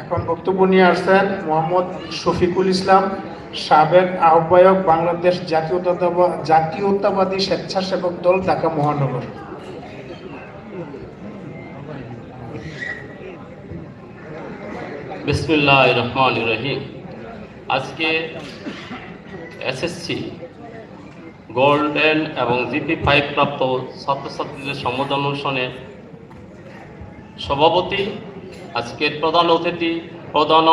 এখন বক্তব্য নিয়ে আসছেন মোহাম্মদ শফিকুল ইসলাম, সাবেক আহ্বায়ক বাংলাদেশ জাতীয়তাবাদী স্বেচ্ছাসেবক দল ঢাকা মহানগর। বিসমুল্লাহ রহমান রহিম। আজকে এসএসসি, গোল্ডেন এবং জিপি ফাইভ প্রাপ্ত ছাত্রছাত্রীদের সম্বোধন অনুষ্ঠানে সভাপতি আজকের প্রধান অতিথি, প্রধান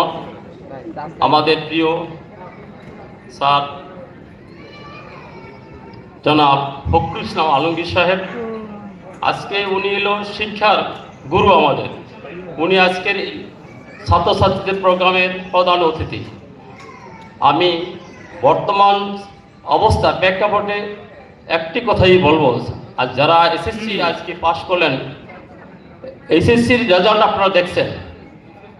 আমাদের প্রিয় স্যার জনাব ফখরুল আলমগীর সাহেব। আজকে উনি এলো শিক্ষার গুরু আমাদের। উনি আজকের ছাত্রছাত্রীদের প্রোগ্রামের প্রধান অতিথি। আমি বর্তমান অবস্থা প্রেক্ষাপটে একটি কথাই বলব, আর যারা এসএসসি আজকে পাশ করলেন এসএসসির রেজাল্ট আপনারা দেখছেন।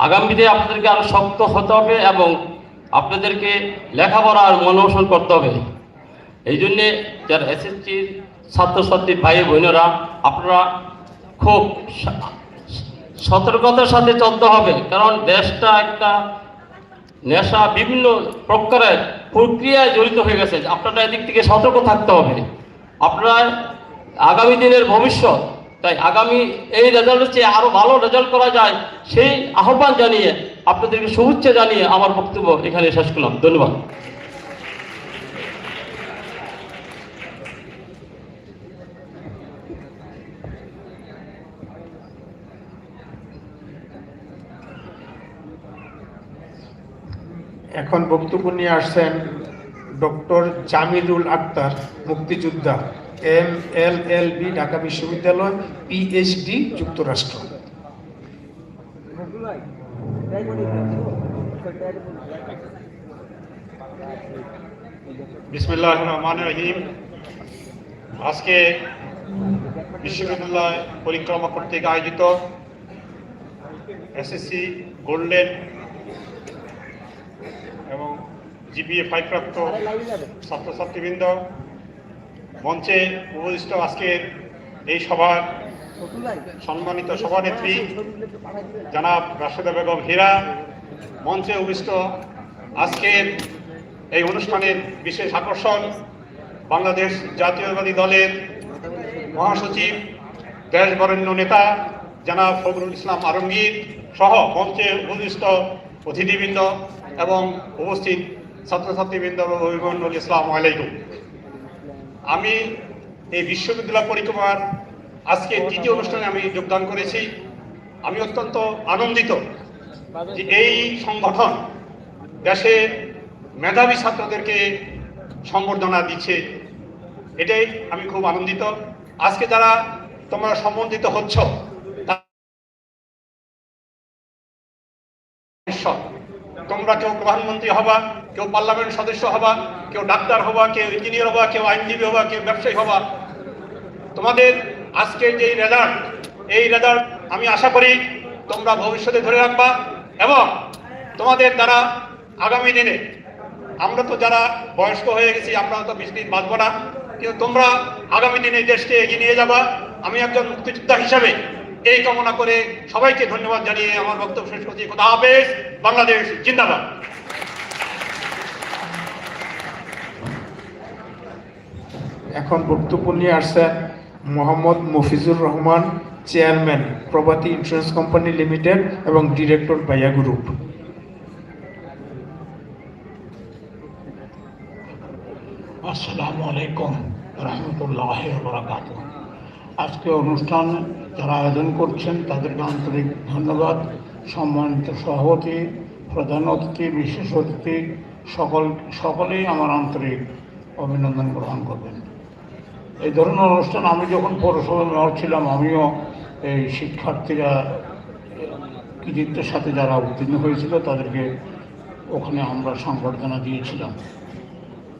আগামীতে আপনাদেরকে আরও শক্ত হতে হবে এবং আপনাদেরকে লেখাপড়া আর মনোসন করতে হবে। এই জন্যে যারা এসএসসির ছাত্রছাত্রী ভাই বোনেরা, আপনারা খুব সতর্কতার সাথে চলতে হবে, কারণ দেশটা একটা নেশা বিভিন্ন প্রকারের প্রক্রিয়ায় জড়িত হয়ে গেছে। আপনারা এদিক থেকে সতর্ক থাকতে হবে। আপনারা আগামী দিনের ভবিষ্যৎ তাই আগামী এই রেজাল্টের চেয়ে আরও ভালো রেজাল্ট করা যায়। সেই আহ্বান জানিয়ে আপনাদেরকে শুভেচ্ছা জানিয়ে আমার বক্তব্য এখানে শেষ করলাম। ধন্যবাদ। এখন বক্তব্য নিয়ে আসছেন ডক্টর জামিলুল আক্তার, মুক্তিযোদ্ধা। M L L B, Dhaka বিশ্ববিদ্যালয় পিএইচডি যুক্তরাষ্ট্র। বিসমিল্লাহ রহমান রহিম। আজকে বিশ্ববিদ্যালয় পরিক্রমা কর্তৃক আয়োজিত এসএসসি গোল্ডেন এবং জিপিএ ফাইভ প্রাপ্ত ছাত্রছাত্রীবৃন্দ মঞ্চে উপদিষ্ট আজকের এই সভার সম্মানিত সভানেত্রী জনাব রাশেদা বেগম হীরা মঞ্চে উপবিষ্ট আজকের এই অনুষ্ঠানের বিশেষ আকর্ষণ বাংলাদেশ জাতীয়বাদী দলের মহাসচিব দেশ বরেণ্য নেতা জনাব ফখরুল ইসলাম আলমগীর সহ মঞ্চে উপবিষ্ট অতিথিবৃন্দ এবং উপস্থিত ছাত্রছাত্রীবৃন্দ অভিমন্ডল ইসলাম আলাইকুম। আমি এই বিশ্ববিদ্যালয় পরিক্রমার আজকে তৃতীয় অনুষ্ঠানে আমি যোগদান করেছি। আমি অত্যন্ত আনন্দিত যে এই সংগঠন দেশে মেধাবী ছাত্রদেরকে সম্বর্ধনা দিচ্ছে। এটাই আমি খুব আনন্দিত। আজকে যারা তোমরা সম্বন্ধিত হচ্ছ তোমরা কেউ প্রধানমন্ত্রী হবা, কেউ পার্লামেন্ট সদস্য হবা, কেউ ডাক্তার হবা, কেউ ইঞ্জিনিয়ার হবা, কেউ আইনজীবী হবা, কেউ ব্যবসায়ী হবা। তোমাদের আজকে যে রেজাল্ট এই রেজাল্ট আমি আশা করি তোমরা ভবিষ্যতে ধরে রাখবা এবং তোমাদের দ্বারা আগামী দিনে, আমরা তো যারা বয়স্ক হয়ে গেছি আমরা তো বেশি দিন বাঁচবো না, কিন্তু তোমরা আগামী দিনে দেশকে এগিয়ে নিয়ে যাবা। আমি একজন মুক্তিযোদ্ধা হিসাবে এই কামনা করে সবাইকে ধন্যবাদ জানিয়ে আমার বক্তব্য শেষ করছি। খোদা হাফেজ বাংলাদেশ জিন্দাবাদ। এখন বক্তব্য নিয়ে আসছেন Mohammad Mafizur Rahman chairman Provati insurance company limited এবং ডিরেক্টর ভাইয়া গ্রুপ। আসসালামু আলাইকুম রহমতুল্লাহ আজকে অনুষ্ঠান যারা আয়োজন করছেন, তাদেরকে আন্তরিক ধন্যবাদ, সম্মানিত সভাপতি, প্রধান অতিথি, বিশেষ অতিথি, সকল, সকলেই আমার আন্তরিক অভিনন্দন গ্রহণ করবেন। এই ধরনের অনুষ্ঠান আমি যখন পৌরসভা মেয়র ছিলাম, আমিও এই শিক্ষার্থীরা কৃতিত্বের সাথে যারা উত্তীর্ণ হয়েছিল, তাদেরকে ওখানে আমরা সংবর্ধনা দিয়েছিলাম।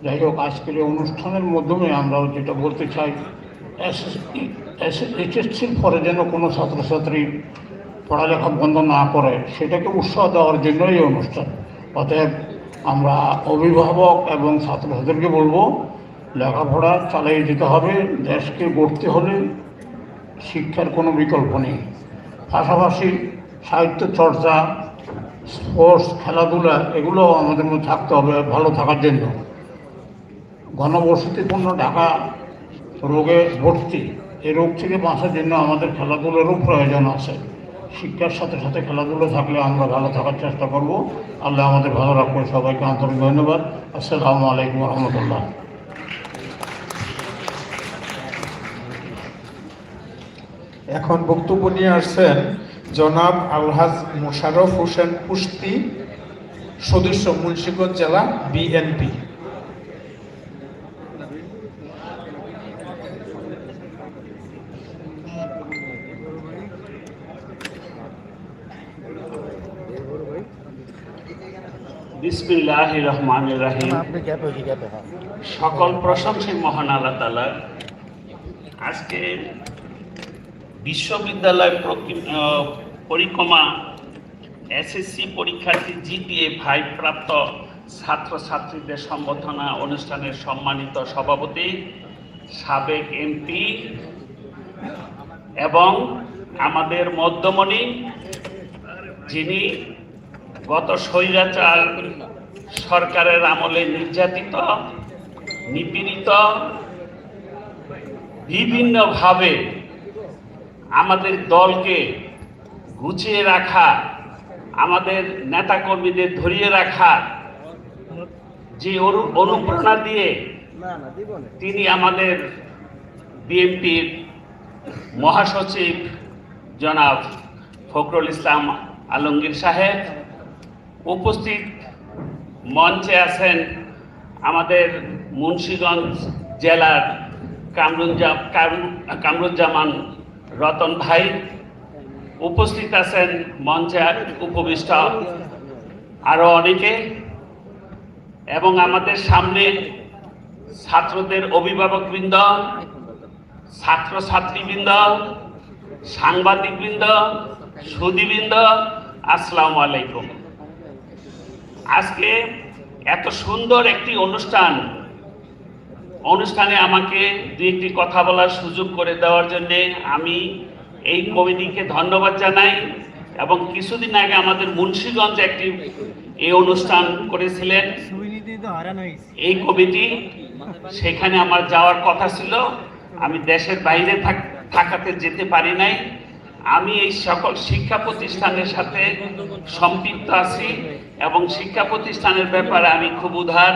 যাই হোক, আজকের অনুষ্ঠানের মাধ্যমে আমরা যেটা বলতে চাই এইচএসসির পরে যেন কোনো ছাত্রছাত্রী পড়ালেখা বন্ধ না করে, সেটাকে উৎসাহ দেওয়ার জন্যই এই অনুষ্ঠান। অতএব আমরা অভিভাবক এবং ছাত্রছাত্রীকে বলব, লেখাপড়া চালিয়ে যেতে হবে, দেশকে গড়তে হলে শিক্ষার কোনো বিকল্প নেই। পাশাপাশি সাহিত্য চর্চা, স্পোর্টস, খেলাধুলা এগুলো আমাদের মধ্যে থাকতে হবে ভালো থাকার জন্য। ঘনবসতিপূর্ণ ঢাকা রোগে ভর্তি। এই রোগ থেকে বাঁচার জন্য আমাদের খেলাধুলারও প্রয়োজন আছে। শিক্ষার সাথে সাথে খেলাধুলো থাকলে আমরা ভালো থাকার চেষ্টা করব। আল্লাহ আমাদের ভালো রাখবে সবাইকে আন্তরিক ধন্যবাদ। আসসালামু আলাইকুম রহমতুল্লাহ। এখন বক্তব্য নিয়ে আসছেন জনাব আলহাজ মোশাররফ হোসেন পুস্তি সদস্য মুন্সিগঞ্জ জেলা বিএনপি। বিসমিল্লাহ রহমান রাহিম সকল প্রশংসাই মহান আল্লাহ তালা আজকে বিশ্ববিদ্যালয় পরিক্রমা এসএসসি পরীক্ষার্থী জিপিএ ফাইভ প্রাপ্ত ছাত্রছাত্রীদের সম্বর্ধনা অনুষ্ঠানের সম্মানিত সভাপতি সাবেক এমপি এবং আমাদের মধ্যমণি যিনি গত স্বৈরাচার সরকারের আমলে নির্যাতিত, নিপীড়িত, বিভিন্নভাবে আমাদের দলকে গুছিয়ে রাখা, আমাদের নেতাকর্মীদের ধরিয়ে রাখা, যে অনু- অনুপ্রেরণা দিয়ে তিনি আমাদের বিএনপির মহাসচিব জনাব ফখরুল ইসলাম আলমগীর সাহেব উপস্থিত মঞ্চে আছেন আমাদের মুন্সীগঞ্জ জেলার কামরুজ্জা কাম- কামরুজ্জামান রতন ভাই। উপস্থিত আছেন মঞ্চে উপবিষ্ট আরও অনেকে এবং আমাদের সামনে ছাত্রদের অভিভাবকবৃন্দ, ছাত্রছাত্রীবৃন্দ, সাংবাদিকবৃন্দ সুদীবৃন্দ আসসালামু আলাইকুম। আজকে এত সুন্দর একটি অনুষ্ঠান। অনুষ্ঠানে আমাকে দু একটি কথা বলার সুযোগ করে দেওয়ার জন্য আমি এই কমিটিকে ধন্যবাদ জানাই এবং কিছুদিন আগে আমাদের মুন্সীগঞ্জ একটি এই অনুষ্ঠান করেছিলেন। এই কমিটি, সেখানে আমার যাওয়ার কথা ছিল। আমি দেশের বাইরে থাক- থাকাতে যেতে পারি নাই। আমি এই সকল শিক্ষা প্রতিষ্ঠানের সাথে সম্পৃক্ত আছি। এবং শিক্ষা প্রতিষ্ঠানের ব্যাপারে আমি খুব উদার।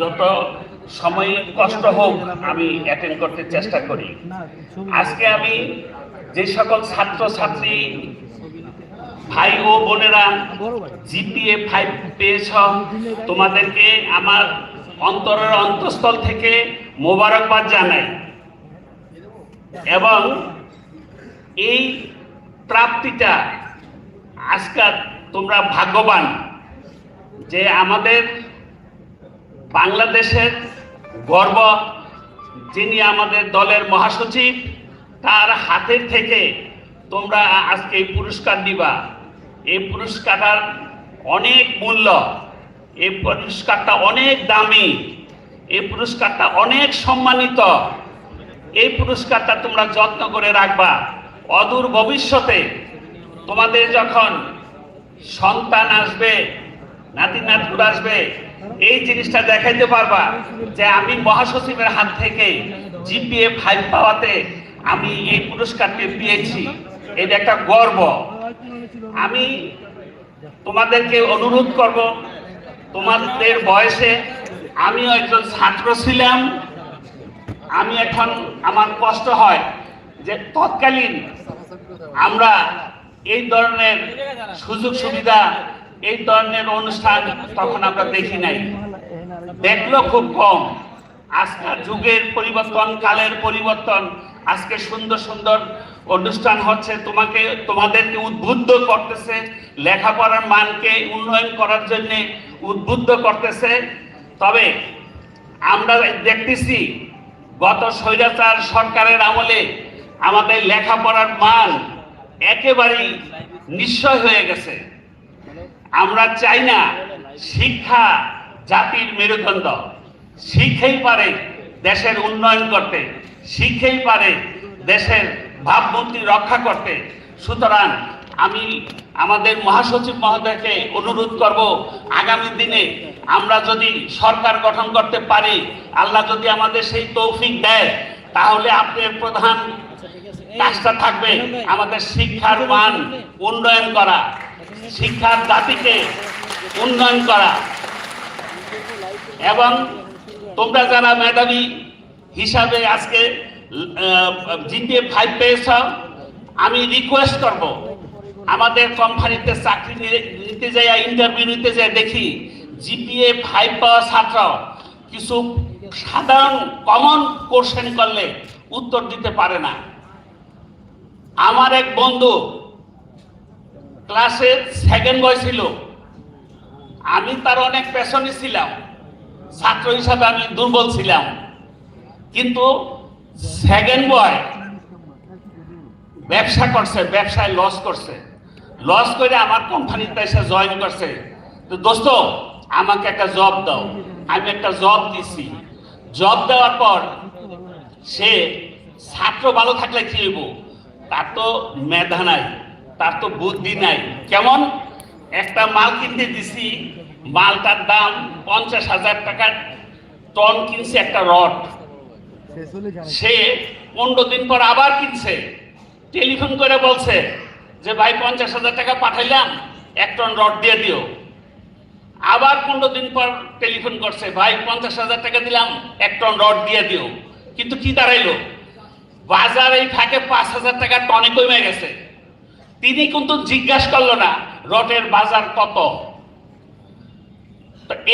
যত সময় কষ্ট হোক, আমি অ্যাটেন্ড করতে চেষ্টা করি। আজকে আমি যে সকল ছাত্র ছাত্রী ভাই ও বোনেরা জিপিএ ফাইভ পেয়েছ, তোমাদেরকে আমার অন্তরের অন্তঃস্থল থেকে মোবারকবাদ জানাই। এবং এই প্রাপ্তিটা আজকাল তোমরা ভাগ্যবান। যে আমাদের বাংলাদেশের গর্ব, যিনি আমাদের দলের মহাসচিব, তার হাতের থেকে তোমরা আজকে এই পুরস্কার দিবা। এই পুরস্কারটার অনেক মূল্য, এই পুরস্কারটা অনেক দামি, এই পুরস্কারটা অনেক সম্মানিত। এই পুরস্কারটা তোমরা যত্ন করে রাখবা। অদূর ভবিষ্যতে তোমাদের যখন সন্তান আসবে নাতি নাতকুর আসবে, এই জিনিসটা দেখাইতে পারবা যে আমি মহাসচিবের হাত থেকে জিপিএ ফাইভ পাওয়াতে আমি এই পুরস্কারটি পেয়েছি। এটা একটা গর্ব। আমি তোমাদেরকে অনুরোধ করব, তোমাদের বয়সে আমিও একজন ছাত্র ছিলাম। আমি এখন, আমার কষ্ট হয় যে তৎকালীন আমরা এই ধরনের সুযোগ সুবিধা এই ধরনের অনুষ্ঠান তখন আমরা দেখি নাই। দেখল খুব কম। আজকাল যুগের পরিবর্তন, কালের পরিবর্তন, আজকে সুন্দর সুন্দর অনুষ্ঠান হচ্ছে। তোমাকে, তোমাদেরকে উদ্বুদ্ধ করতেছে, লেখাপড়ার মানকে উন্নয়ন করার জন্য উদ্বুদ্ধ করতেছে। তবে আমরা দেখতেছি, গত স্বৈরাচার সরকারের আমলে আমাদের লেখাপড়ার মান একেবারেই নিশ্চয় হয়ে গেছে। আমরা চাই না শিক্ষা জাতির মেরুদণ্ড। শিখেই পারে দেশের উন্নয়ন করতে, শিখেই পারে দেশের ভাবমূর্তি রক্ষা করতে। সুতরাং আমি আমাদের মহাসচিব মহোদয়কে অনুরোধ করব, আগামী দিনে আমরা যদি সরকার গঠন করতে পারি, আল্লাহ যদি আমাদের সেই তৌফিক দেয়, তাহলে আপনার প্রধান কাজটা থাকবে আমাদের শিক্ষার মান উন্নয়ন করা। শিক্ষার জাতিকে উন্নয়ন করা। এবং তোমরা যারা মেধাবী হিসাবে আজকে জিপিএ ফাইভ পেয়েছ, আমি রিকোয়েস্ট করব, আমাদের কোম্পানিতে চাকরি নিতে যাই ইন্টারভিউ নিতে যাই, দেখি জিপিএ ফাইভ পাওয়া ছাত্র কিছু সাধারণ কমন কোশ্চেন করলে উত্তর দিতে পারে না। আমার এক বন্ধু ক্লাসে সেকেন্ড বয় ছিল। আমি তার অনেক পেছনে ছিলাম। ছাত্র হিসাবে আমি দুর্বল ছিলাম। কিন্তু সেকেন্ড বয় ব্যবসা করছে, ব্যবসায় লস করছে। লস করে আমার কোম্পানিতে এসে জয়েন করছে। তো দোস্ত, আমাকে একটা জব দাও। আমি একটা জব দিছি। জব দেওয়ার পর সে ছাত্র ভালো থাকলে কি হইব? তার তো মেধা নাই। তার তো বুদ্ধি নাই। কেমন? একটা মাল কিনতে দিছি মালটার দাম পঞ্চাশ হাজার টাকার টন কিনছে একটা রড। সে পনেরো দিন পর আবার কিনছে। টেলিফোন করে বলছে যে ভাই পঞ্চাশ হাজার টাকা পাঠাইলাম এক টন রড দিয়ে দিও। আবার পনেরো দিন পর টেলিফোন করছে ভাই পঞ্চাশ হাজার টাকা দিলাম এক টন রড দিয়ে দিও। কিন্তু কি দাঁড়াইলো? বাজার এই ফাঁকে পাঁচ হাজার টাকা টনে কমে গেছে। তিনি কিন্তু জিজ্ঞাসা করল না, রটের বাজার কত?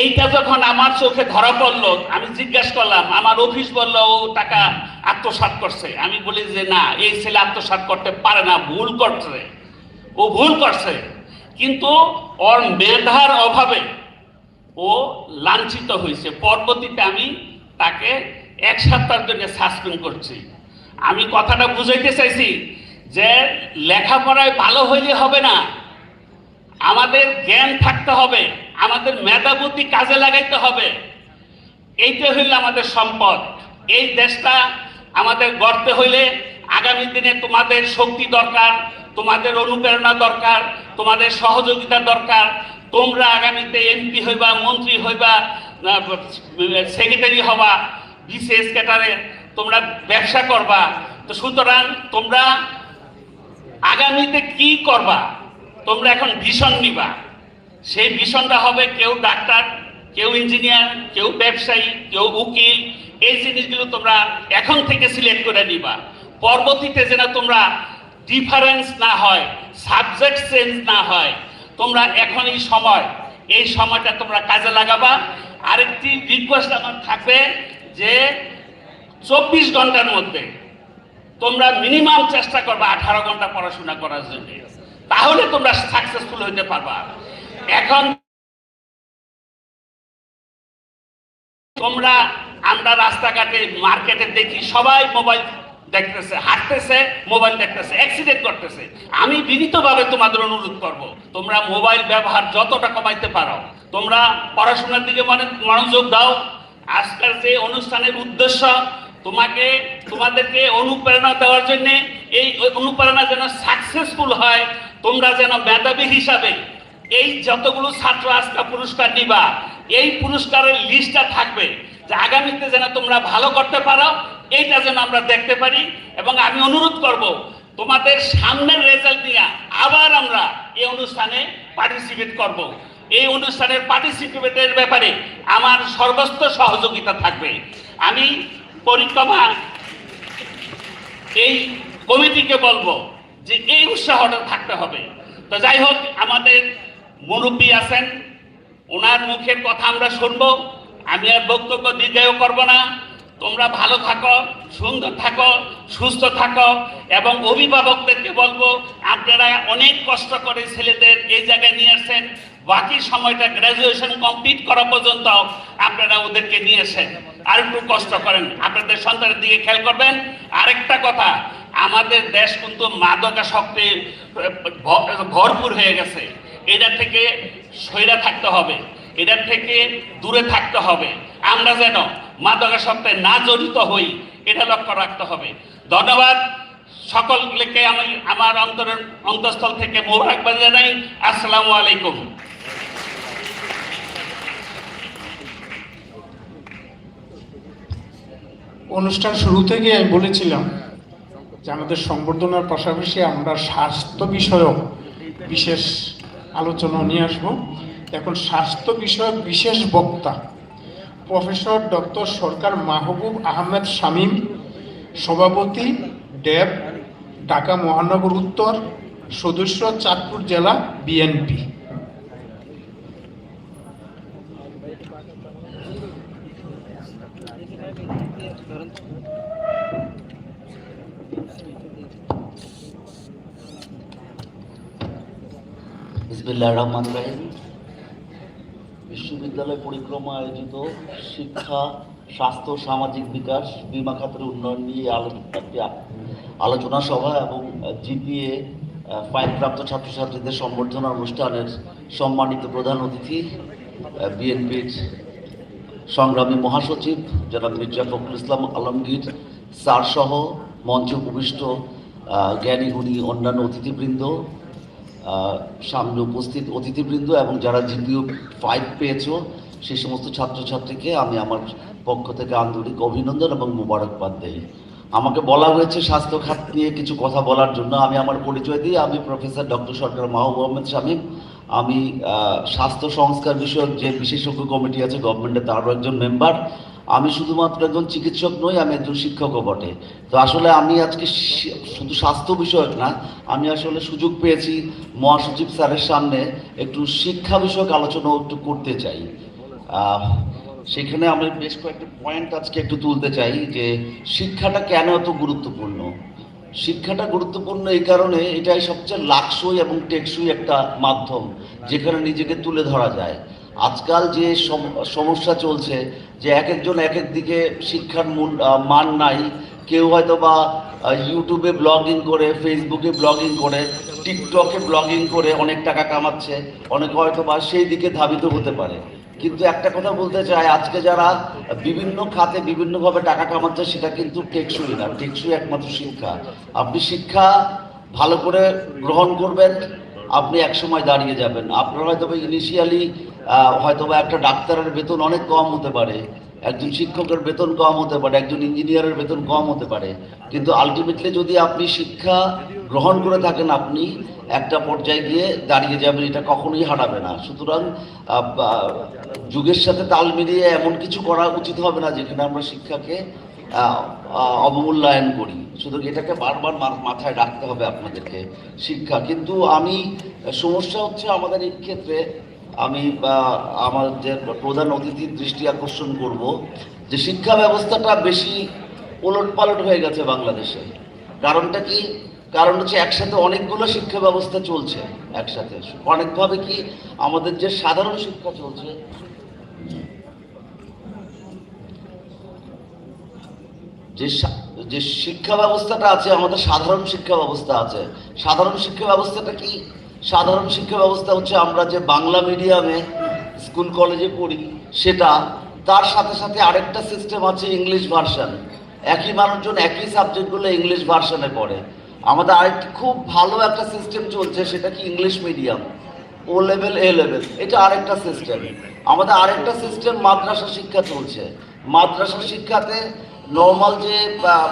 এইটা যখন আমার চোখে ধরা পড়ল, আমি জিজ্ঞাসা করলাম, আমার অফিস বলল, ও, টাকা আত্মসাৎ করছে। আমি বলি যে, না, এই ছেলে আত্মসাৎ করতে পারে না, ভুল করছে। ও ভুল করছে, কিন্তু ওর মেধার অভাবে ও লাঞ্ছিত হয়েছে। পরবর্তীতে আমি তাকে এক সপ্তাহের জন্য সাসপেন্ড করছি। আমি কথাটা বুঝাইতে চাইছি যে লেখাপড়ায় ভালো হইলে হবে না। আমাদের জ্ঞান থাকতে হবে, আমাদের মেধাবুদ্ধি কাজে লাগাইতে হবে। এইটা হইলে আমাদের সম্পদ। এই দেশটা আমাদের গড়তে হইলে আগামী দিনে তোমাদের শক্তি দরকার, তোমাদের অনুপ্রেরণা দরকার, তোমাদের সহযোগিতা দরকার। তোমরা আগামীতে এমপি হইবা, মন্ত্রী হইবা সেক্রেটারি হবা বিসিএস ক্যাটারে তোমরা ব্যবসা করবা। তো সুতরাং তোমরা আগামীতে কি করবা? তোমরা এখন ভীষণ নিবা। সেই ভীষণটা হবে কেউ ডাক্তার, কেউ ইঞ্জিনিয়ার, কেউ ব্যবসায়ী, কেউ উকিল। এই জিনিসগুলো তোমরা এখন থেকে সিলেক্ট করে নিবা। পরবর্তীতে যেন তোমরা ডিফারেন্স না হয় সাবজেক্ট চেঞ্জ না হয়, তোমরা এখন এই সময়, এই সময়টা তোমরা কাজে লাগাবা। আরেকটি রিকোয়েস্ট আমার থাকবে যে চব্বিশ ঘণ্টার মধ্যে তোমরা মিনিমাম চেষ্টা করবে আঠারো ঘণ্টা পড়াশোনা করার জন্য। তাহলে তোমরা সাকসেসফুল হইতে পারবা। এখন তোমরা আমরা রাস্তাঘাটে মার্কেটে দেখি সবাই মোবাইল দেখতেছে, হাঁটতেছে, মোবাইল দেখতেছে অ্যাক্সিডেন্ট করতেছে। আমি বিনীতভাবে তোমাদের অনুরোধ করব, তোমরা মোবাইল ব্যবহার যতটা কমাইতে পারো, তোমরা পড়াশোনার দিকে মানে মনোযোগ দাও। আজকের যে অনুষ্ঠানের উদ্দেশ্য তোমাকে, তোমাদেরকে অনুপ্রেরণা দেওয়ার জন্য এই অনুপ্রেরণা যেন সাকসেসফুল হয়, তোমরা যেন মেধাবী হিসাবে এই যতগুলো ছাত্র আজকে পুরস্কার নিবা, এই পুরস্কারের লিস্টটা থাকবে যে আগামীতে যেন তোমরা ভালো করতে পারো, এইটা যেন আমরা দেখতে পারি। এবং আমি অনুরোধ করব, তোমাদের সামনের রেজাল্ট নিয়ে আবার আমরা এই অনুষ্ঠানে পার্টিসিপেট করব। এই অনুষ্ঠানের পার্টিসিপেটের ব্যাপারে আমার সর্বস্ত সহযোগিতা থাকবে। আমি পরিক্রমা এই কমিটিকে বলব যে এই উৎসাহটা থাকতে হবে। তো যাই হোক, আমাদের মুরব্বী আছেন, ওনার মুখের কথা আমরা শুনব। আমি আর বক্তব্য দীর্ঘায়ু করব না। তোমরা ভালো থাকো, সুন্দর থাকো, সুস্থ থাকো এবং অভিভাবকদেরকে বলব, আপনারা অনেক কষ্ট করে ছেলেদের এই জায়গায় নিয়ে আসছেন। বাকি সময়টা গ্রাজুয়েশন কমপ্লিট করা পর্যন্ত আপনারা ওদেরকে নিয়ে আসেন আর একটু কষ্ট করেন। আপনাদের সন্তানের দিকে খেয়াল করবেন। আরেকটা কথা, আমাদের দেশ কিন্তু মাদকাসক্তি ভরপুর হয়ে গেছে। এটা থেকে সৈরা থাকতে হবে। এটার থেকে দূরে থাকতে হবে। আমরা যেন মাদকাসক্তে না জড়িত হই, এটা লক্ষ্য রাখতে হবে। ধন্যবাদ। সকলকে আমি, আমার অন্তরের অন্তঃস্থল থেকে মোবারকবাদ জানাই। আসসালামু আলাইকুম। অনুষ্ঠান শুরু থেকে আমি বলেছিলাম যে আমাদের সংবর্ধনার পাশাপাশি আমরা স্বাস্থ্য বিষয়ক বিশেষ আলোচনা নিয়ে আসব। এখন স্বাস্থ্য বিষয়ক বিশেষ বক্তা প্রফেসর ডক্টর সরকার মাহবুব আহমেদ শামীম, সভাপতি ডেব, ঢাকা মহানগর উত্তর, সদস্য চাঁদপুর জেলা বিএনপি। বিসমিল্লাহ রহমান রাহিম। বিশ্ববিদ্যালয় পরিক্রমা আয়োজিত শিক্ষা স্বাস্থ্য সামাজিক বিকাশ বিমা খাতের উন্নয়ন নিয়ে একটি আলোচনা সভা এবং জিপিএ ফাইলপ্রাপ্ত ছাত্রছাত্রীদের সম্বর্ধনা অনুষ্ঠানের সম্মানিত প্রধান অতিথি বিএনপির সংগ্রামী মহাসচিব জনাব মির্জা ফখরুল ইসলাম আলমগীর স্যার সহ মঞ্চে উপবিষ্ট আহ, জ্ঞানী গুণী অন্যান্য অতিথিবৃন্দ সামনে উপস্থিত অতিথিবৃন্দ এবং যারা জিপিও ফাইভ পেয়েছ সেই সমস্ত ছাত্রছাত্রীকে আমি আমার পক্ষ থেকে আন্তরিক অভিনন্দন এবং মোবারকবাদ দেই। আমাকে বলা হয়েছে স্বাস্থ্য খাত নিয়ে কিছু কথা বলার জন্য। আমি আমার পরিচয় দিই। আমি প্রফেসর ডক্টর সরকার মাহবুব আহমেদ শামীম। আমি স্বাস্থ্য সংস্কার বিষয়ক যে বিশেষজ্ঞ কমিটি আছে গভর্নমেন্টে তারও একজন মেম্বার আমি শুধুমাত্র একজন চিকিৎসক নই, আমি একজন শিক্ষকও বটে। তো আসলে আমি আজকে শুধু স্বাস্থ্য বিষয়ক না, আমি আসলে সুযোগ পেয়েছি মহাসচিব স্যারের সামনে একটু শিক্ষা বিষয়ক আলোচনা একটু করতে চাই। সেখানে আমি বেশ কয়েকটি পয়েন্ট আজকে একটু তুলতে চাই যে শিক্ষাটা কেন এত গুরুত্বপূর্ণ? শিক্ষাটা গুরুত্বপূর্ণ এই কারণে এটাই সবচেয়ে লাক্সই এবং টেকসই একটা মাধ্যম যেখানে নিজেকে তুলে ধরা যায়। আজকাল যে সম- সমস্যা চলছে, যে এক একজন এক এক দিকে শিক্ষার মূল মান নাই, কেউ হয়তো বা ইউটিউবে ব্লগিং করে ফেসবুকে ব্লগিং করে টিকটকে ব্লগিং করে অনেক টাকা কামাচ্ছে, অনেকে হয়তো বা সেই দিকে ধাবিত হতে পারে। কিন্তু একটা কথা বলতে চাই, আজকে যারা বিভিন্ন খাতে বিভিন্নভাবে টাকা কামাচ্ছে, সেটা কিন্তু টেকসই না, টেকসই একমাত্র শিক্ষা। আপনি শিক্ষা ভালো করে গ্রহণ করবেন, আপনি একসময় দাঁড়িয়ে যাবেন। আপনারা হয়তো ইনিশিয়ালি হয়তো বা একটা ডাক্তারের বেতন অনেক কম হতে পারে, একজন শিক্ষকের বেতন কম হতে পারে, একজন ইঞ্জিনিয়ারের বেতন কম হতে পারে। কিন্তু আলটিমেটলি যদি আপনি শিক্ষা গ্রহণ করে থাকেন, আপনি একটা পর্যায়ে গিয়ে দাঁড়িয়ে যাবেন, এটা কখনোই হারাবে না। সুতরাং যুগের সাথে তাল মিলিয়ে এমন কিছু করা উচিত হবে না, যেখানে আমরা শিক্ষাকে অবমূল্যায়ন করি। শুধু এটাকে বারবার মাথায় রাখতে হবে আপনাদেরকে শিক্ষা। কিন্তু আমি, সমস্যা হচ্ছে আমাদের এই ক্ষেত্রে আমি, বা আমার যে প্রধান অতিথির দৃষ্টি আকর্ষণ করব যে শিক্ষা ব্যবস্থাটা বেশি ওলট পালট হয়ে গেছে বাংলাদেশে। কারণটা কি? কারণ হচ্ছে একসাথে অনেকগুলো শিক্ষা ব্যবস্থা চলছে একসাথে। অনেকভাবে কি আমাদের যে সাধারণ শিক্ষা চলছে? যে যে শিক্ষা ব্যবস্থাটা আছে, আমাদের সাধারণ শিক্ষা ব্যবস্থা আছে। সাধারণ শিক্ষা ব্যবস্থাটা কি সাধারণ শিক্ষা ব্যবস্থা হচ্ছে আমরা যে বাংলা মিডিয়ামে স্কুল, কলেজে পড়ি, সেটা, তার সাথে সাথে আরেকটা সিস্টেম আছে ইংলিশ ভার্সান একই মানুষজন একই সাবজেক্টগুলো ইংলিশ ভার্সানে পড়ে। আমাদের আরেকটি খুব ভালো একটা সিস্টেম চলছে, সেটা কি English medium O level A level এটা আরেকটা সিস্টেম আমাদের আরেকটা সিস্টেম মাদ্রাসা শিক্ষা চলছে। মাদ্রাসা শিক্ষাতে নর্মাল যে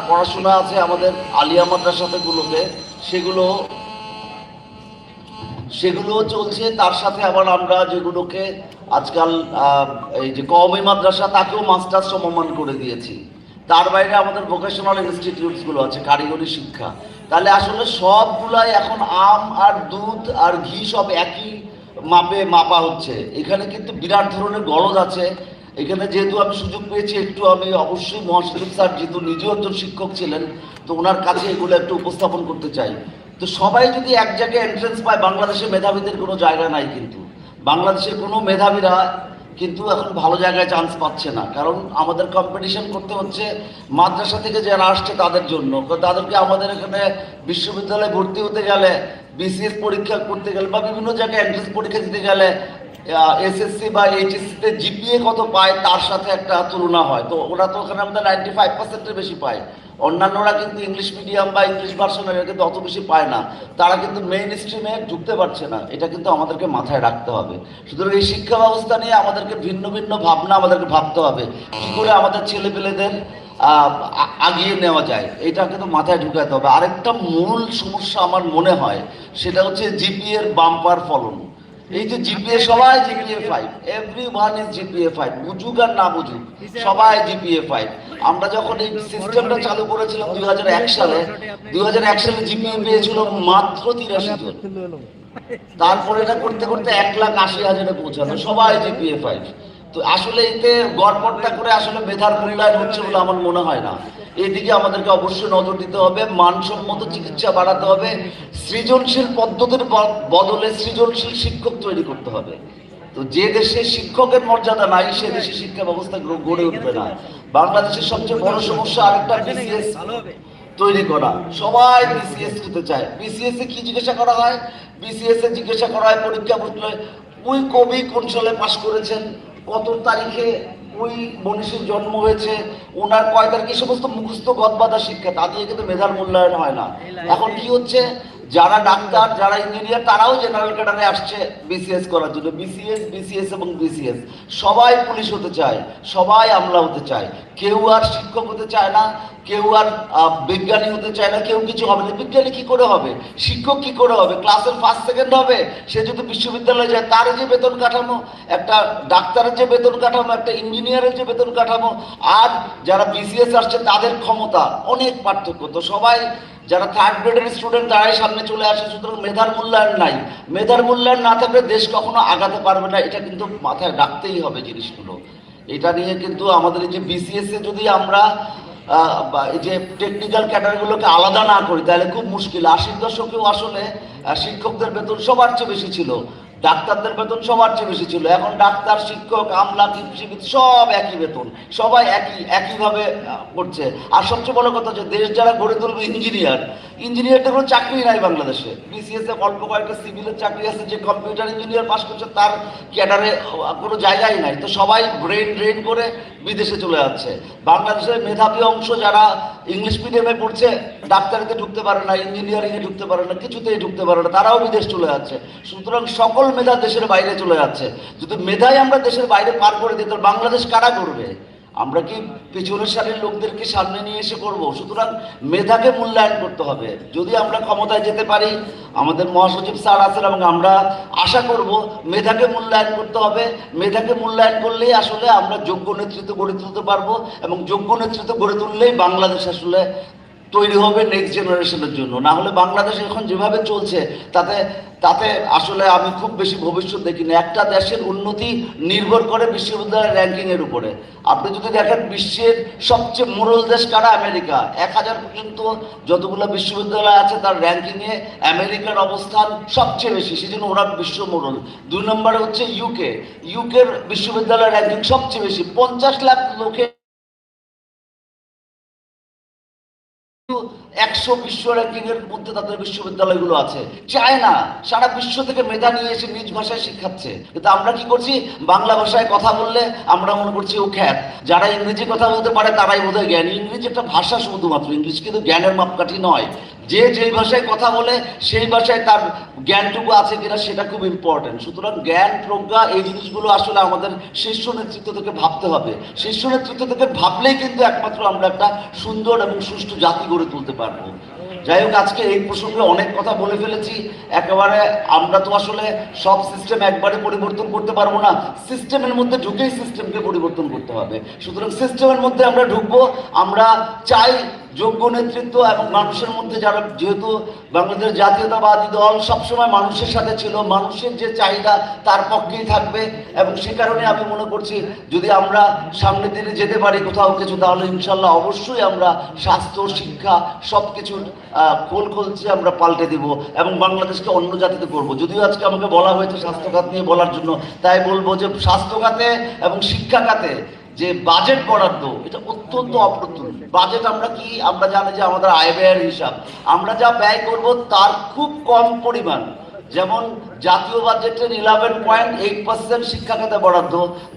পড়াশোনা আছে আমাদের আলিয়া মাদ্রাসাতেগুলোতে সেগুলো সেগুলো চলছে, তার সাথে আবার আমরা যেগুলোকে আজকাল এই যে কওমি মাদ্রাসা, তাকেও মাস্টার্স সমমান করে দিয়েছি। তার বাইরে আমাদের ভোকেশনাল ইনস্টিটিউটসগুলো আছে, কারিগরি শিক্ষা। তাহলে আসলে সবগুলাই এখন আম আর দুধ আর ঘি সব একই মাপে মাপা হচ্ছে। এখানে কিন্তু বিরাট ধরনের গলদ আছে। এখানে যেহেতু আমি সুযোগ পেয়েছি, একটু আমি অবশ্যই মহাসচিব স্যার, যেহেতু নিজেও একজন শিক্ষক ছিলেন, তো ওনার কাছে এগুলো একটু উপস্থাপন করতে চাই। তো সবাই যদি এক জায়গায় এন্ট্রেন্স পায় বাংলাদেশে মেধাবীদের কোনো জায়গা নাই কিন্তু। বাংলাদেশের কোনো মেধাবীরা কিন্তু এখন ভালো জায়গায় চান্স পাচ্ছে না। কারণ আমাদের কম্পিটিশন করতে হচ্ছে মাদ্রাসা থেকে যারা আসছে তাদের জন্য। তাদেরকে আমাদের এখানে বিশ্ববিদ্যালয়ে ভর্তি হতে গেলে বিসিএস পরীক্ষা করতে গেলে বা বিভিন্ন জায়গায় এন্ট্রান্স পরীক্ষা দিতে গেলে এসএসসি বা এইচএসসিতে জিপিএ কত পায় তার সাথে একটা তুলনা হয়। তো ওরা তো ওখানে আমাদের নাইনটি ফাইভ পার্সেন্টের বেশি পায়। অন্যান্যরা কিন্তু ইংলিশ মিডিয়াম বা ইংলিশ ভার্সনের কিন্তু অত বেশি পায় না। তারা কিন্তু মেইন স্ট্রিমে ঢুকতে পারছে না। এটা কিন্তু আমাদেরকে মাথায় রাখতে হবে। সুতরাং এই শিক্ষা ব্যবস্থা নিয়ে আমাদেরকে ভিন্ন ভিন্ন ভাবনা আমাদেরকে ভাবতে হবে। কী করে আমাদের ছেলেপেলেদের আগিয়ে নেওয়া যায়। এটা কিন্তু মাথায় ঢুকাতে হবে। আরেকটা মূল সমস্যা আমার মনে হয়, সেটা হচ্ছে জিপিএর বাম্পার ফলন। এই যে জিপিএ সবাই GPA five every one is GPA five বুঝুক আর না বুঝুক, সবাই জিপিএ ফাইভ আমরা যখন এই সিস্টেমটা চালু করেছিলাম দুই হাজার এক সালে, দুই হাজার এক সালে জিপিএ পেয়েছিল মাত্র তিরাশি জন। তারপরে এটা করতে করতে এক লাখ আশি হাজারে পৌঁছানো সবাই জিপিএ ফাইভ আসলে এতে গড়পড়টা করে আসলে মেধার মূল্যায়ন হচ্ছে বলে আমার মনে হয় না। এদিকে আমাদেরকে অবশ্যই নজর দিতে হবে, মানসম্মত চিকিৎসা বাড়াতে হবে, সৃজনশীল পদ্ধতির বদলে সৃজনশীল শিক্ষক তৈরি করতে হবে। তো যে দেশে শিক্ষকের মর্যাদা নাই, সে দেশে শিক্ষা ব্যবস্থা গড়ে উঠবে না। বাংলাদেশের সবচেয়ে বড় সমস্যা আরেকটা বিসিএস তৈরি করা। সবাই বিসিএস হতে চায়। বিসিএস এ কি জিজ্ঞাসা করা হয়? বিসিএস এ জিজ্ঞাসা করা হয় পরীক্ষা বসলে ওই কবি কোন সালে পাশ করেছেন। কত তারিখে ওই মনীষীর জন্ম হয়েছে? ওনার কয় তারিখে এই সমস্ত মুখস্থ গদবাদা শিক্ষা? তা দিয়ে কিন্তু মেধার মূল্যায়ন হয় না। এখন কি হচ্ছে? যারা ডাক্তার, যারা ইঞ্জিনিয়ার, তারাও জেনারেল ক্যাডারে আসছে বিসিএস করার জন্য। বিসিএস বিসিএস এবং বিসিএস সবাই পুলিশ হতে চায়, সবাই আমলা হতে চায়। কেউ আর শিক্ষক হতে চায় না। কেউ আর বিজ্ঞানী হতে চায় না, কেউ কিছু হবে না। বিজ্ঞানী কি করে হবে? শিক্ষক কি করে হবে? ক্লাসের ফার্স্ট সেকেন্ড হবে? সে যদি বিশ্ববিদ্যালয়ে যায়, তার যে বেতন কাঠামো, একটা ডাক্তারের যে বেতন কাঠামো, একটা ইঞ্জিনিয়ারের যে বেতন কাঠামো, আর যারা বিসিএস আসছে, তাদের ক্ষমতা অনেক পার্থক্য। তো সবাই, যারা থার্ড গ্রেডের স্টুডেন্ট তারাই সামনে চলে আসে। সুতরাং মেধার মূল্যায়ন নাই। মেধার মূল্যায়ন না থাকলে দেশ কখনো আগাতে পারবে না। এটা কিন্তু মাথায় রাখতেই হবে জিনিসগুলো। এটা নিয়ে কিন্তু আমাদের যে বিসিএস এ যদি আমরা যে টেকনিক্যাল ক্যাডারগুলোকে আলাদা না করি, তাহলে খুব মুশকিল। আশির দশকেও আসলে শিক্ষকদের বেতন সবার চেয়ে বেশি ছিল। ডাক্তারদের বেতন সবার চেয়ে বেশি ছিল। এখন ডাক্তার, শিক্ষক, আমলা, কৃষিবিদ সব একই বেতন। সবাই একই, একইভাবে করছে। আর সবচেয়ে বড় কথা যে দেশ যারা গড়ে তুলবে ইঞ্জিনিয়ার ইঞ্জিনিয়ারদের কোনো চাকরি নাই বাংলাদেশে। বিসিএস অল্প কয়েকটা সিভিলের চাকরি আছে, যে কম্পিউটার ইঞ্জিনিয়ার পাস করছে, তার ক্যাডারে কোনো জায়গাই নাই। তো সবাই ব্রেন ড্রেন করে বিদেশে চলে যাচ্ছে। বাংলাদেশের মেধাবী অংশ যারা ইংলিশ মিডিয়ামে পড়ছে, ডাক্তারিতে ঢুকতে পারে না ইঞ্জিনিয়ারিংয়ে ঢুকতে পারে না, কিছুতেই ঢুকতে পারে না, তারাও বিদেশ চলে যাচ্ছে। সুতরাং সকল মেধা দেশের বাইরে চলে যাচ্ছে। যদি মেধাই আমরা দেশের বাইরে পার করে দিই, তাহলে বাংলাদেশ কারা করবে? আমরা কি পেছনের সারের লোকদেরকে সামনে নিয়ে এসে করব? সুতরাং মেধাকে মূল্যায়ন করতে হবে। যদি আমরা ক্ষমতায় যেতে পারি, আমাদের মহাসচিব স্যার আছেন এবং আমরা আশা করব মেধাকে মূল্যায়ন করতে হবে। মেধাকে মূল্যায়ন করলেই আসলে আমরা যোগ্য নেতৃত্ব গড়ে তুলতে পারব এবং যোগ্য নেতৃত্ব গড়ে তুললেই বাংলাদেশ আসলে তৈরি হবে নেক্সট জেনারেশনের জন্য। না হলে বাংলাদেশ এখন যেভাবে চলছে, তাতে তাতে আসলে আমি খুব বেশি ভবিষ্যৎ দেখি না। একটা দেশের উন্নতি নির্ভর করে বিশ্ববিদ্যালয়ের র্যাঙ্কিং এর উপরে। আপনি যদি দেখেন বিশ্বের সবচেয়ে মোরল দেশ কারা? আমেরিকা। এক হাজার পর্যন্ত যতগুলো বিশ্ববিদ্যালয় আছে, তার র্যাঙ্কিংয়ে আমেরিকার অবস্থান সবচেয়ে বেশি। সেজন্য ওরা বিশ্ব মোরল। দুই নম্বরে হচ্ছে ইউকে ইউকের বিশ্ববিদ্যালয়ের র্যাঙ্কিং সবচেয়ে বেশি। পঞ্চাশ লাখ লোকে একশো বিশ্ব র্যাঙ্কিং এর মধ্যে তাদের বিশ্ববিদ্যালয়গুলো আছে। চায় না সারা বিশ্ব থেকে মেধা নিয়ে এসে নিজ ভাষায় শিক্ষাচ্ছে কিন্তু আমরা কি করছি? বাংলা ভাষায় কথা বললে আমরা মনে করছি ও খ্যাত। যারা ইংরেজি কথা বলতে পারে, তারাই বোধ হয় জ্ঞান। ইংরেজি একটা ভাষা শুধুমাত্র। ইংলিশ কিন্তু জ্ঞানের মাপকাঠি নয়। যে যেই ভাষায় কথা বলে, সেই ভাষায় তার জ্ঞানটুকু আছে কিনা সেটা খুব ইম্পর্টেন্ট সুতরাং জ্ঞান, প্রজ্ঞা, এই জিনিসগুলো আসলে আমাদের শীর্ষ নেতৃত্ব থেকে ভাবতে হবে। শীর্ষ নেতৃত্ব থেকে ভাবলেই কিন্তু একমাত্র আমরা একটা সুন্দর এবং সুষ্ঠু জাতি গড়ে তুলতে পারব। যাই হোক, আজকে এই প্রসঙ্গে অনেক কথা বলে ফেলেছি। একেবারে আমরা তো আসলে সব সিস্টেম একবারে পরিবর্তন করতে পারব না। সিস্টেমের মধ্যে ঢুকেই সিস্টেমকে পরিবর্তন করতে হবে। সুতরাং সিস্টেমের মধ্যে আমরা ঢুকবো। আমরা চাই যোগ্য নেতৃত্ব এবং মানুষের মধ্যে যারা, যেহেতু বাংলাদেশ জাতীয়তাবাদী দল সবসময় মানুষের সাথে ছিল, মানুষের যে চাহিদা তার পক্ষেই থাকবে এবং সে কারণে আমি মনে করছি যদি আমরা সামনের দিনে যেতে পারি কোথাও কিছু, তাহলে ইনশাল্লাহ অবশ্যই আমরা স্বাস্থ্য, শিক্ষা সব কিছুর খোল খুলছে আমরা পাল্টে দিব এবং বাংলাদেশকে অন্য জাতিতে করব। যদিও আজকে আমাকে বলা হয়েছে স্বাস্থ্য খাত নিয়ে বলার জন্য, তাই বলব যে স্বাস্থ্য খাতে এবং শিক্ষা খাতে যে বাজেট বরাদ্দ, এটা অত্যন্ত অপ্রতুল। বাজেট আমরা কি? আমরা জানি যে আমাদের আয় ব্যয়ের হিসাব। আমরা যা ব্যয় করব তার খুব কম পরিমাণ। যেমন জাতীয় বাজেটের ইলেভেন পয়েন্ট এইট পার্সেন্ট শিক্ষা খাতে বরাদ্দ,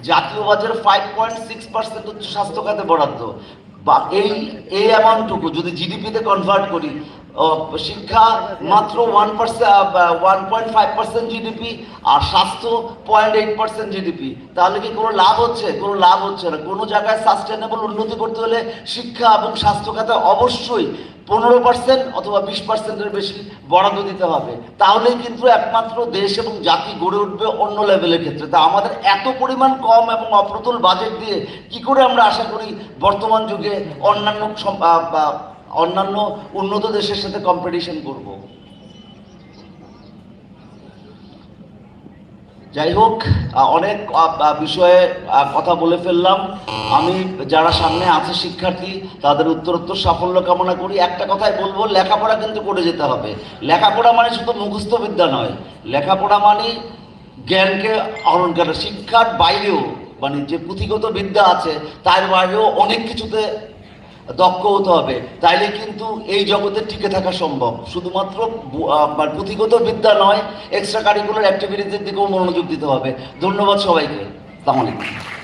জাতীয় বাজেটের ফাইভ পয়েন্ট সিক্স পার্সেন্ট হচ্ছে স্বাস্থ্য খাতে বরাদ্দ। বা এই এই অ্যামাউন্টটুকু যদি জিডিপিতে কনভার্ট করি শিক্ষা মাত্র one percent one point five percent GDP আর স্বাস্থ্য পয়েন্ট এইট পার্সেন্ট জিডিপি তাহলে কি কোনো লাভ হচ্ছে? কোনো লাভ হচ্ছে না। কোনো জায়গায় সাস্টেনেবল উন্নতি করতে হলে শিক্ষা এবং স্বাস্থ্য খাতে অবশ্যই পনেরো পার্সেন্ট অথবা বিশ পার্সেন্টের বেশি বরাদ্দ দিতে হবে। তাহলেই কিন্তু একমাত্র দেশ এবং জাতি গড়ে উঠবে অন্য লেভেলের ক্ষেত্রে। তা আমাদের এত পরিমাণ কম এবং অপ্রতুল বাজেট দিয়ে কি করে আমরা আশা করি বর্তমান যুগে অন্যান্য অন্যান্য উন্নত দেশের সাথে কম্পিটিশন করব। যাই হোক অনেক বিষয়ে কথা বলে ফেললাম। আমি যারা সামনে আছে শিক্ষার্থী, তাদের উত্তরোত্তর সাফল্য কামনা করি। একটা কথাই বলব, লেখাপড়া কিন্তু করে যেতে হবে। লেখাপড়া মানে শুধু মুখস্থ বিদ্যা নয়। লেখাপড়া মানে জ্ঞানকে আহরণ করা। শিক্ষার বাইরেও মানে যে পুঁথিগত বিদ্যা আছে, তার বাইরেও অনেক কিছুতে দক্ষ হতে হবে। তাইলে কিন্তু এই জগতে টিকে থাকা সম্ভব। শুধুমাত্র আপনার মানে পুঁথিগত বিদ্যা নয় এক্সট্রা কারিকুলার অ্যাক্টিভিটিসের দিকেও মনোযোগ দিতে হবে। ধন্যবাদ সবাইকে। আলাইকুম।